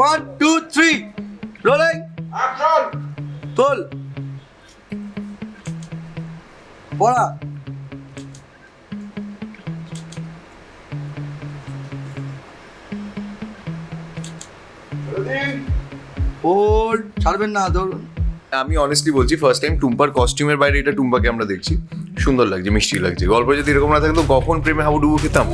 One two three rolling তোল পড়া hold ছাড়বেন না ধরুন। আমি অনেস্টলি বলছি ফার্স্ট টাইম টুম্পার কস্টিউমের বাইরে এটা টুম্পাকে আমরা দেখছি। সুন্দর লাগছে মিষ্টি লাগছে। গল্প যদি এরকম না থাকতো কখন প্রেমে হাবুডুবু খেতাম?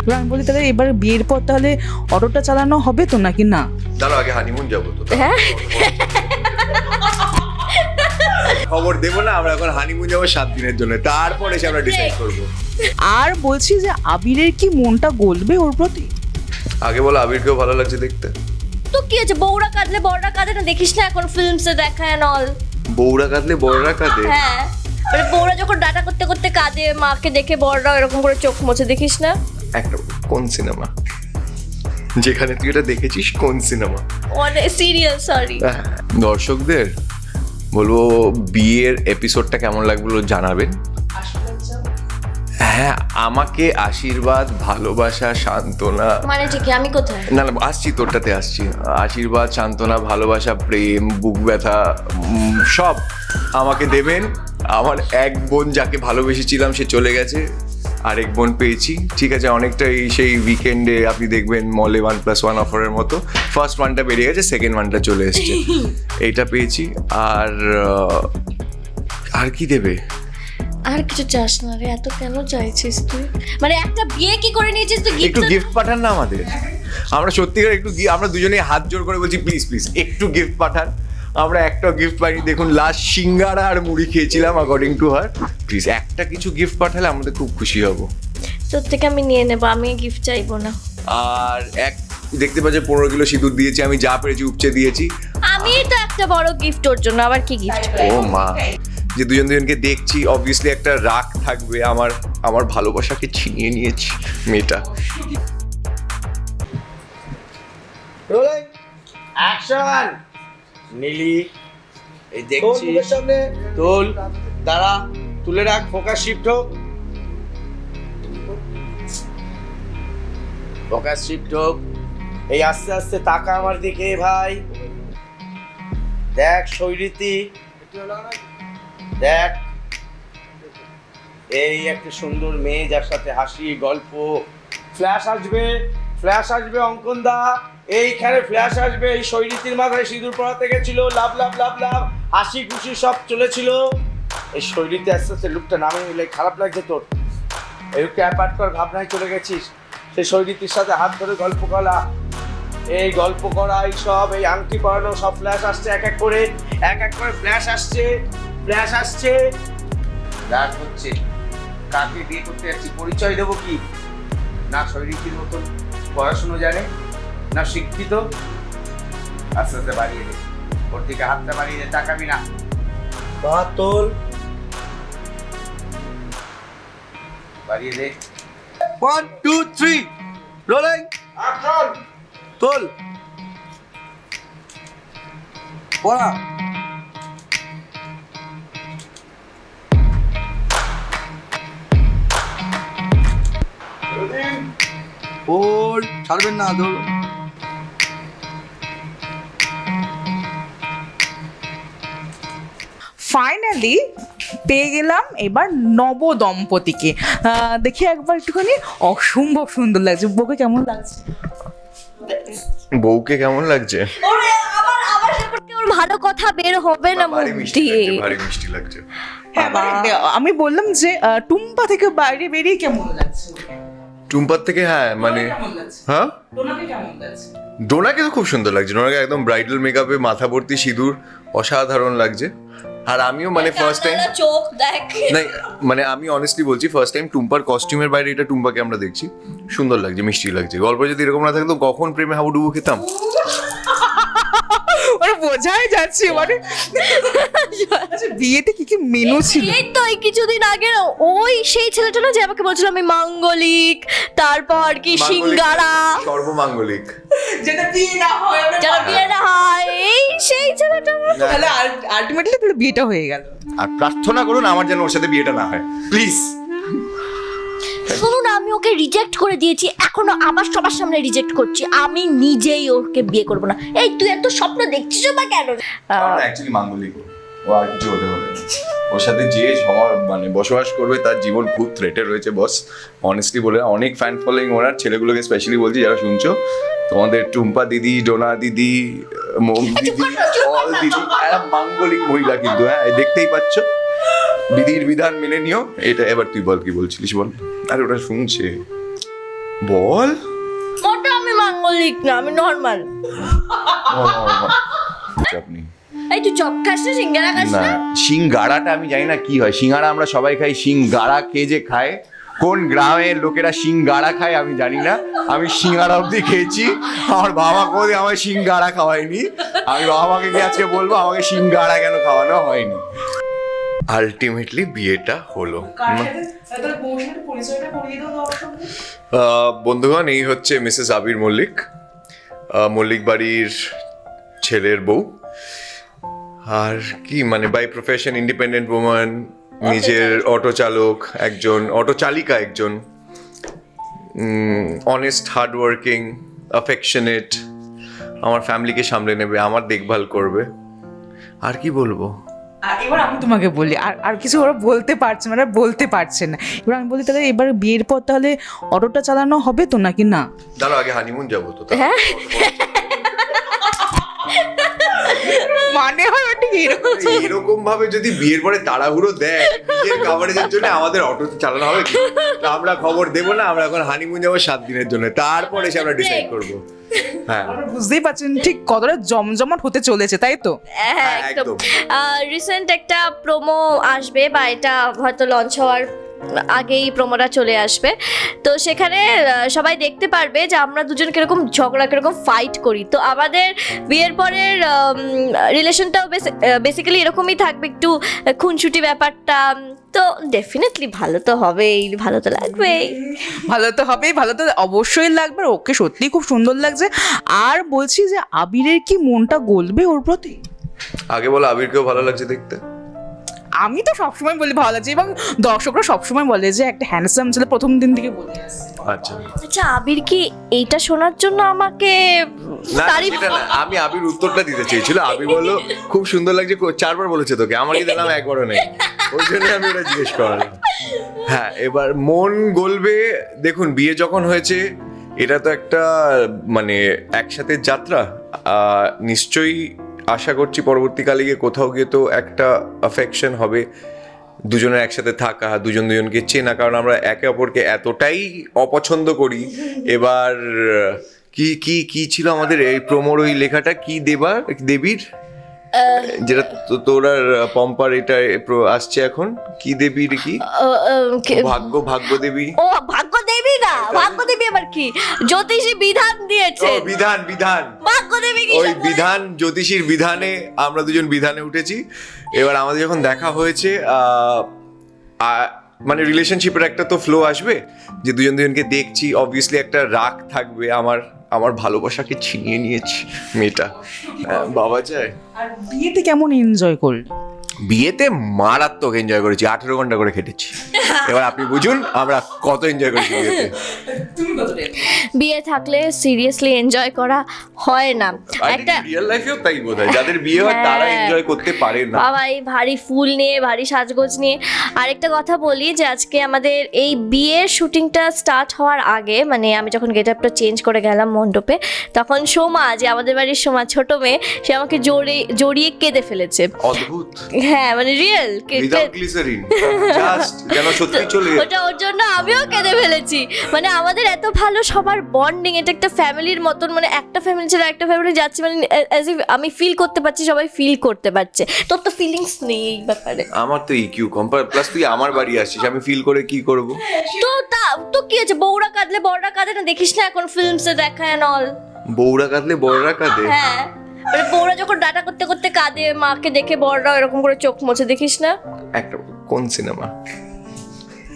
এবার আমি বলি তাহলে এবার বিয়ের পর তাহলে অটোটা চালানো হবে তো নাকি না? দাঁড়াও আগে হানিমুন যাব তো। হ্যাঁ? খবর দেবো না আমরা এখন হানিমুন যাব সাত দিনের জন্য। তারপরে এসে আমরা ডিসাইড করব। আর বলছি যে আবিরের কি মনটা গলবে ওর প্রতি? আগে বলো আবিরকেও ভালো লাগছে দেখতে? তো কি আছে বউরা কাঁদলে বড়রা কাঁদে না? দেখিস না এখন ফিল্মসে দেখায় নল বউরা কাঁদলে বড়রা কাঁদে? হ্যাঁ। মানে বউরা যখন ডাটা করতে করতে কাঁদে মাকে দেখে বড়রা এরকম করে চোখ মুছে দেখিস না? একটা কোন সিনেমা যেখানে তুই এটা দেখেছিস? কোন সিনেমা সিরিয়াল সরি দর্শকদের বলব বিয়ের এপিসোডটা কেমন লাগল জানাবেন। হ্যাঁ আমাকে আশীর্বাদ ভালোবাসা সান্ত্বনা। মানে ঠিকই আমি কোথায়? না না আসছি তোরটাতে আসছি। আশীর্বাদ সান্ত্বনা ভালোবাসা প্রেম বুক ব্যথা সব আমাকে দেবেন। আমার এক বোন যাকে ভালোবেসেছিলাম সে চলে গেছে। আরেক বোন পেয়েছি। ঠিক আছে অনেকটাই সেই উইকেন্ডে আপনি দেখবেন মলে ওয়ান প্লাস ওয়ান অফারের মতো। ফার্স্ট ওয়ানটা বেরিয়ে গেছে সেকেন্ড ওয়ানটা চলে এসছে। এইটা পেয়েছি। আর আর কি দেবে? আর কিছু চাস না রে এত কেন চাইছিস তুই? মানে একটা বিয়ে কি করে নিয়েছিস তুই একটু গিফট পাঠান না আমাদের। আমরা সত্যিকার একটু আমরা দুজনেই হাত জোর করে বলছি প্লিজ প্লিজ একটু গিফট পাঠান। আমরা একটা গিফট পাইনি। দেখুন লাস্ট সিঙ্গারা আর মুড়ি খেয়েছিলাম অ্যাকর্ডিং টু হার প্লিজ একটা কিছু গিফট পাঠালে আমাদের খুব খুশি হব। তোর থেকে আমি নিয়ে নেব আমি গিফট চাইব না। আর এক দেখতে পাচ্ছি পনেরো কিলো সিঁদুর দিয়েছি আমি যা পেরেছি উপচে দিয়েছি। আমি তো একটা বড় গিফট ওর জন্য আবার কি গিফট ও মা যে দুজন দুজনকে দেখছি অবভিয়াসলি একটা রাগ থাকবে আমার আমার ভালোবাসাকে ছিনিয়ে নিয়েছি মেয়েটা। রোলিং অ্যাকশন নীলি এই দেখছি সামনে তোল দাঁড়া তুলে রাখ ফোকাস শিফট হোক। ফোকাস শিফট হোক। এই আস্তে আস্তে তাকা আমার দিকে ভাই। দেখ শৈরীতি। দেখ। এই একটা সুন্দর মেয়ে যার সাথে হাসি গল্প। ফ্ল্যাশ আসবে ফ্ল্যাশ আসবে অঙ্কন দা এইখানে ফ্ল্যাশ আসবে, এই শৈরীতির মাথায় সিঁদুর পড়াতে গেছিল, লাভ লাভ লাভ লাভ, হাসি খুশি সব চলেছিল। এই শৈরীতে আস্তে আস্তে লুকটা নামে নিলে, খারাপ লাগছে তোর। এই লুকটা অ্যাপার্ট কর, ভাবনায় চলে গেছিস। সেই শৈরীতির সাথে হাত ধরে গল্প করা। এই গল্প করা, এই সব, এই আংটি পড়ানো সব ফ্ল্যাশ আসছে এক এক করে, এক এক করে ফ্ল্যাশ আসছে ফ্ল্যাশ আসছে। ফ্ল্যাশ হচ্ছে। কাকে বিয়ে করতে যাচ্ছি, পরিচয় দেবো কি? না শৈলীর মতন, পড়াশুনো জানে? না শিক্ষিত? আস্তে আস্তে বাড়িয়ে দে। ওর দিকে হাতটা বাড়িয়ে দে তাকাবি না। বাহাত্তর। বাড়িয়ে দে। ওয়ান টু থ্রি রোলিং তোল। পড়া। ছাড়বেন না ধরুন। ফাইনালি পেয়ে গেলাম এবার নব দম্পতিকে দেখি একবার একটুখানি। অসম্ভব সুন্দর লাগছে। বউকে কেমন লাগছে? বউকে কেমন লাগছে? ভালো কথা বের হবে না মিষ্টি লাগছে ভারী মিষ্টি লাগছে। হ্যাঁ মানে, আমি বললাম যে টুম্পা থেকে বাইরে বেরিয়ে কেমন লাগছে টুম্পার থেকে হ্যাঁ মানে হ্যাঁ? ডোনাকে কেমন ডোনাকে তো খুব সুন্দর লাগছে। ডোনাকে একদম ব্রাইডাল মেকআপে মাথা ভর্তি সিঁদুর অসাধারণ লাগছে। আর আমিও মানে ফার্স্ট টাইম চোখ দেখ। না মানে আমি অনেস্টলি বলছি ফার্স্ট টাইম টুম্পার কস্টিউমের বাইরে এটা টুম্পাকে আমরা দেখছি। সুন্দর লাগছে মিষ্টি লাগছে। গল্প যদি এরকম না থাকতো কখন প্রেমে হাবুডুবু খেতাম? মানে বোঝাই যাচ্ছে মানে আচ্ছা, বিয়েতে কি কি মেনু ছিল? এই তো এই কিছুদিন আগে ওই সেই ছেলেটা না যে আমাকে বলছিল আমি মাঙ্গলিক তারপর কি সিঙ্গারা। সর্বমাঙ্গলিক। যেটা বিয়ে না হয় যারা বিয়ে না। হয় এই সেই ছেলেটা তাহলে আলটিমেটলি তাহলে বিয়েটা হয়ে গেল। আর প্রার্থনা করুন আমার যেন ওর সাথে বিয়েটা না হয়। প্লিজ শুনুন আমি ওকে রিজেক্ট করে দিয়েছি। এখনও আবার সবার সামনে রিজেক্ট করছি। আমি নিজেই ওকে বিয়ে করব না। এই তুই এত স্বপ্ন দেখছিস বা কেন? অ্যাকচুয়ালি মাঙ্গলিক ও। আর কিছু হতে পারে ওর সাথে যে সময় মানে বসবাস করবে তার জীবন খুব থ্রেটে রয়েছে বস অনেস্টলি বলে অনেক ফ্যান ফলোয়িং ওনার ছেলেগুলোকে স্পেশালি বলছি যারা শুনছো তোমাদের টুম্পা দিদি ডোনা দিদি মম দিদি অল দিদি মাঙ্গলিক মহিলা কিন্তু হ্যাঁ দেখতেই পাচ্ছ। বিধির বিধান মেনে নিও। এটা এবার তুই বল কি বলছিলিস বল? আরে ওটা শুনছে। বল। মোটা আমি মাঙ্গলিক না আমি নর্মাল আপনি এই তুই চপ খাস না সিঙ্গারা খাস না? সিঙ্গাড়াটা আমি জানি না কি হয়। সিঙ্গাড়া আমরা সবাই খাই সিঙ্গাড়া কে যে খায় কোন গ্রামের লোকেরা সিঙ্গাড়া খায় আমি জানি না। আমি সিঙ্গাড়া অবধি খেয়েছি আমার বাবা কোনোদিন আমায় সিঙ্গাড়া খাওয়ায়নি। আমি বাবা মাকে গিয়ে আজকে বলব আমাকে সিঙ্গাড়া কেন খাওয়ানো হয়নি? আলটিমেটলি বিয়েটা হলো। বন্ধুগণ এই হচ্ছে মিসেস আবির মল্লিক। মল্লিক বাড়ির ছেলের বউ। আর কি মানে বাই প্রফেশন ইন্ডিপেন্ডেন্ট ওম্যান নিজের অটো চালক একজন অটো চালিকা একজন। অনেস্ট হার্ড ওয়ার্কিং অ্যাফেকশনেট আমার ফ্যামিলিকে সামলে নেবে আমার দেখভাল করবে। আর কি বলব? এবার আমি তোমাকে বলি আর আর কিছু ওরা বলতে পারছে না ওরা বলতে পারছে না। এবার আমি বলি তাহলে এবার বিয়ের পর তাহলে অটোটা চালানো হবে তো নাকি না? দাঁড়াও আগে হানিমুন যাব তো হ্যাঁ। মানে হয় ঠিক এরকম? এরকম ভাবে যদি বিয়ের পরে তাড়াহুড়ো দেয় বিয়ের কাভারেজের জন্য আমাদের অটো চালানো হবে আমরা খবর দেবো না আমরা এখন হানিমুন যাব সাত দিনের জন্য। তারপরে এসে আমরা ডিসাইড করব। হ্যাঁ। বুঝতেই পারছেন ঠিক কতটা জমজমাট হতে চলেছে তাই তো? হ্যাঁ একদম। রিসেন্ট একটা প্রোমো আসবে বা এটা হয়তো লঞ্চ হওয়ার আগেই প্রোমোটা চলে আসবে। তো সেখানে সবাই দেখতে পারবে যে আমরা দুজন কীরকম ঝগড়া কীরকম ফাইট করি। তো আমাদের বিয়ের পরের রিলেশনটাও বেসিক্যালি এরকমই থাকবে। একটু খুনসুটি ব্যাপারটা তো ডেফিনেটলি ভালো তো হবেই ভালো তো লাগবেই। ভালো তো হবেই ভালো তো অবশ্যই লাগবে ওকে সত্যি খুব সুন্দর লাগছে। আর বলছি যে আবিরের কি মনটা গলবে ওর প্রতি? আগে বলো আবিরকেও ভালো লাগছে দেখতে। আমি তো সবসময় বলি ভালো লাগছে এবং দর্শকরা সবসময় বলে যে একটা হ্যান্ডসাম ছেলে প্রথম দিন থেকে বলে আচ্ছা। আচ্ছা আবির কি এইটা শোনার জন্য আমাকে না তারিফ সেটা না আমি আবির উত্তরটা দিতে চেয়েছিল। আবির বলল খুব সুন্দর লাগছে কো- চারবার বলেছে তোকে আমাকে দিলাম একবারও নেই। ওই জন্য আমি ওটা জিজ্ঞেস করালাম। হ্যাঁ এবার মন গলবে দেখুন বিয়ে যখন হয়েছে এটা তো একটা মানে একসাথে যাত্রা আহ, নিশ্চয়ই আশা করছি পরবর্তীকালে গিয়ে কোথাও গিয়ে তো একটা অ্যাফেকশন হবে। দুজনের একসাথে থাকা দুজন দুজনকে চেনা কারণ আমরা একে অপরকে এতটাই অপছন্দ করি। এবার কি কি কি ছিল আমাদের এই প্রমোর ওই লেখাটা? কি দেবা দেবীর? যেটা তোর পম্পার এটা আসছে এখন। কি দেবীর কে- ভাগ্য ভাগ্য দেবী ও ভাগ্য দেবী না ভাগ্য দেবী আবার কি? জ্যোতিষী বিধান ও দিয়েছে বিধান বিধান। ভাগ্য দেবী কি ওই সব বলে? বিধান জ্যোতিষীর বিধানে আমরা দুজন বিধানে উঠেছি। এবার আমাদের যখন দেখা হয়েছে আহ, আ- মানে রিলেশনশিপের একটা তো ফ্লো আসবে যে দুজন দুজনকে দেখছি অবভিয়াসলি একটা রাগ থাকবে আমার আমার ভালোবাসাকে ছিনিয়ে নিয়েছি মেয়েটা। হ্যাঁ, বাবা চায়। আর বিয়েতে কেমন এনজয় করলি? বিয়েতে মারাত্মক এনজয় করেছি আঠেরো ঘণ্টা করে খেটেছি। এবার আপনি বুঝুন আমরা কত এনজয় করেছি বিয়েতে। বিয়ে থাকলে সিরিয়াসলি এনজয় করা হয় না। একটা রিয়েল লাইফেও তাই বোধ হয় যাদের বিয়ে হয় তারা হ্যাঁ। এনজয় করতে পারে না। বাবা এই ভারী ফুল নিয়ে ভারী সাজগোজ নিয়ে। আরেকটা কথা বলি যে আজকে আমাদের এই বিয়ের শুটিংটা স্টার্ট হওয়ার আগে মানে আমি যখন গেট আপটা চেঞ্জ করে গেলাম মণ্ডপে তখন সোমা যে আমাদের বাড়ির সোমা ছোট মেয়ে সে আমাকে জোরে জড়িয়ে কেঁদে ফেলেছে। অদ্ভুত। হ্যাঁ মানে রিয়েল উইদাউট গ্লিসারিন জাস্ট যেন সত্যি চলে ওটা ওর জন্য আমিও কেঁদে ফেলেছি। মানে আমাদের এত ভালো সবার বন্ডিং এটা একটা ফ্যামিলির মতন মানে একটা ফ্যামিলি ছেড়ে একটা ফ্যামিলি যাচ্ছে মানে অ্যাজ ইফ আমি ফিল করতে পারছি সবাই ফিল করতে পারছে। তোর তো ফিলিংস নেই এই ব্যাপারে। আমার তো ইকিউ কম প্লাস তুই আমার বাড়ি আসছিস আমি ফিল করে কি করব? তো তা তো কি আছে বউরা কাঁদলে বড়রা কাঁদে না? দেখিস না এখন ফিল্মসে দেখায় অল বউরা কাঁদলে বড়রা কাঁদে? হ্যাঁ। মানে বউরা যখন ডাটা করতে করতে কাঁদে মাকে দেখে বড়রা এরকম করে চোখ মুছে দেখিস না? একটা কোন সিনেমা?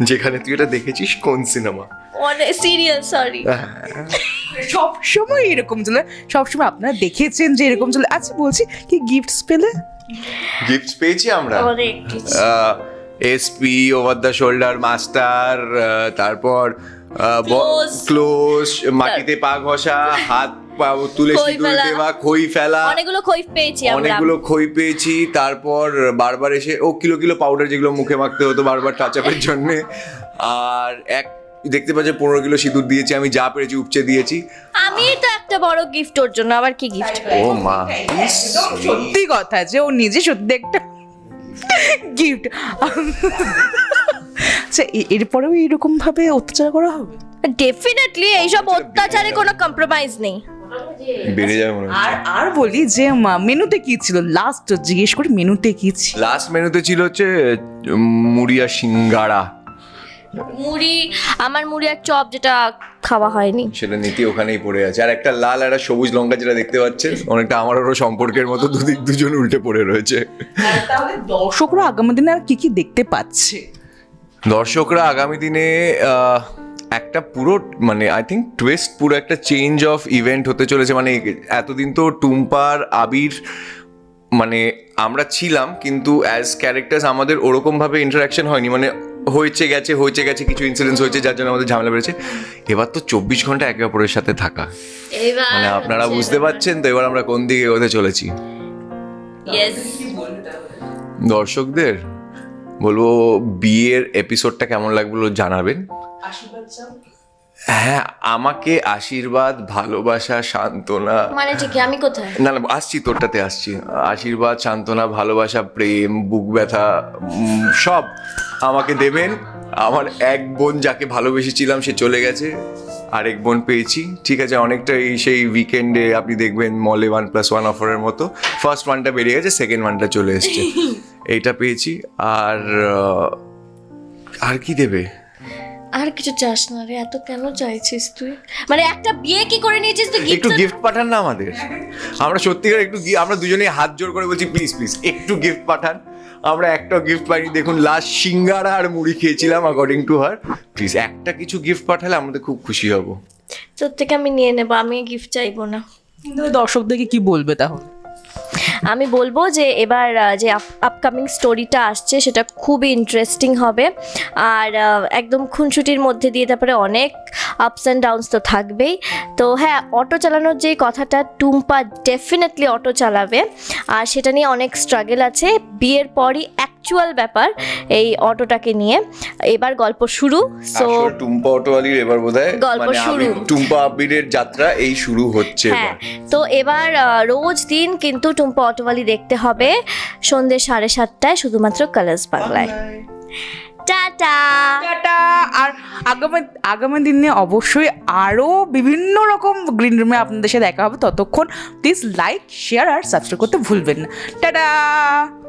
যেখানে তুই এটা দেখেছিস কোন সিনেমা? অনেক সিরিয়াল সরি সবসময় এরকম চলে সবসময় আপনারা দেখেছেন যে এরকম চলে। আচ্ছা বলছি কি গিফটস পেলে? গিফটস পেয়েছি আমরা। অনেক কিছু। SP over the shoulder master তারপর Close. ক্লোজ মাটিতে পা ঘষা হাত তুলে খই সিঁদুর দেওয়া খই ফেলা। অনেকগুলো খৈফ পেয়েছি অনেকগুলো খই পেয়েছি তারপর বারবার এসে ও কিলো কিলো পাউডার যেগুলো মুখে মাখতে হতো বারবার টাচ আপের জন্য। আর এক দেখতে পাচ্ছি পনেরো কিলো সিঁদুর দিয়েছি আমি যা পেরেছি উপচে দিয়েছি। আমি তো একটা বড় গিফট ওর জন্য আবার কি গিফট ও মা সত্যি কথা যে ও নিজে সত্যি একটা গিফট আচ্ছা এরপরেও এরকম ভাবে অত্যাচার করা হবে? ডেফিনেটলি এইসব অত্যাচারে কোনো কম্প্রোমাইজ নেই। বেড়ে যাবে মনে আর আর বলি যে মা, মেনুতে কি ছিল? লাস্ট জিজ্ঞেস করি মেনুতে কি ছিল? লাস্ট মেনুতে ছিল হচ্ছে মুড়ি আর সিঙ্গাড়া মুড়ি আমার মুড়ি আর চপ যেটা খাওয়া হয়নি। সেটা নীতি ওখানেই পড়ে আছে। আর একটা লাল আর সবুজ লঙ্কা যেটা দেখতে পাচ্ছেন অনেকটা আমার ওরও সম্পর্কের মতো দুদিক দুজন উল্টে পড়ে রয়েছে। তাহলে দর্শকরা আগামী দিনে আর কি কি দেখতে পাচ্ছে? দর্শকরা আগামী দিনে আহ, একটা পুরো মানে আই থিঙ্ক টুয়েস্ট পুরো একটা চেঞ্জ অফ ইভেন্ট হতে চলেছে। মানে এতদিন তো টুম্পার আবির মানে আমরা ছিলাম কিন্তু অ্যাজ ক্যারেক্টার্স আমাদের ওরকমভাবে ইন্টারাকশন হয়নি। মানে হয়েছে গেছে হয়েছে গেছে কিছু ইনসিডেন্টস হয়েছে যার জন্য আমাদের ঝামেলা বেড়েছে। এবার তো চব্বিশ ঘণ্টা একে অপরের সাথে থাকা। মানে আপনারা বুঝতে পারছেন তো এবার আমরা কোন দিকে এগোতে চলেছি? দর্শকদের বলব বিয়ের এপিসোডটা কেমন লাগল জানাবেন। হ্যাঁ আমাকে আশীর্বাদ ভালোবাসা সান্ত্বনা। মানে ঠিক আমি কোথায়? না না আসছি তোরটাতে আসছি। আশীর্বাদ সান্ত্বনা ভালোবাসা প্রেম বুক ব্যথা সব আমাকে দেবেন। আমার এক বোন যাকে ভালোবেসেছিলাম সে চলে গেছে। আরেক বোন পেয়েছি। ঠিক আছে অনেকটা এই সেই উইকেন্ডে আপনি দেখবেন মলে ওয়ান প্লাস ওয়ান অফারের মতো। ফার্স্ট ওয়ানটা বেরিয়ে গেছে সেকেন্ড ওয়ানটা চলে এসছে। এইটা পেয়েছি। আর আর কি দেবে? আর কিছু চাস না রে এত কেন চাইছিস তুই? মানে একটা বিয়ে কি করে নিয়েছিস তুই একটু গিফট পাঠান না আমাদের। আমরা সত্যিকার একটু আমরা দুজনেই হাত জোর করে বলছি প্লিজ প্লিজ একটু গিফট পাঠান। আমরা একটা গিফট পাইনি দেখুন লাস্ট সিঙ্গারা আর মুড়ি খেয়েছিলাম অ্যাকর্ডিং টু হার প্লিজ একটা কিছু গিফট পাঠালে আমাদের খুব খুশি হব। তোর থেকে আমি নিয়ে নেব আমি গিফট চাইব না। কিন্তু দর্শকদেরকে কি বলবে তাহলে? আমি বলব যে এবার যে আপকামিং স্টোরিটা আসছে, সেটা খুবই ইন্টারেস্টিং হবে। আর একদম খুনসুটির মধ্যে দিয়ে তারপরে অনেক আপস অ্যান্ড ডাউনস তো থাকবেই। তো হ্যাঁ অটো চালানোর যে কথাটা, টুম্পা ডেফিনেটলি অটো চালাবে। আর সেটা নিয়ে অনেক স্ট্রাগেল আছে। বিয়ের পরই অ্যাকচুয়াল ব্যাপার এই অটোটাকে নিয়ে। এবার গল্প শুরু সো টুম্পা অটোয়ালির এবার বোধহয় গল্প মানে শুরু। টুম্পা আবিরের যাত্রা এই শুরু হচ্ছে হ্যাঁ তো এবার রোজ দিন কিন্তু টুম্পা অটোওয়ালি দেখতে হবে সন্ধ্যে সাড়ে সাতটায় শুধুমাত্র কালার্স বাংলায় টাটা! টাটা! আর আগামী আগামী দিনে অবশ্যই আরও বিভিন্ন রকম গ্রিন রুমে আপনাদের সাথে দেখা হবে। ততক্ষণ প্লিজ লাইক শেয়ার আর সাবস্ক্রাইব করতে ভুলবেন না। টাটা!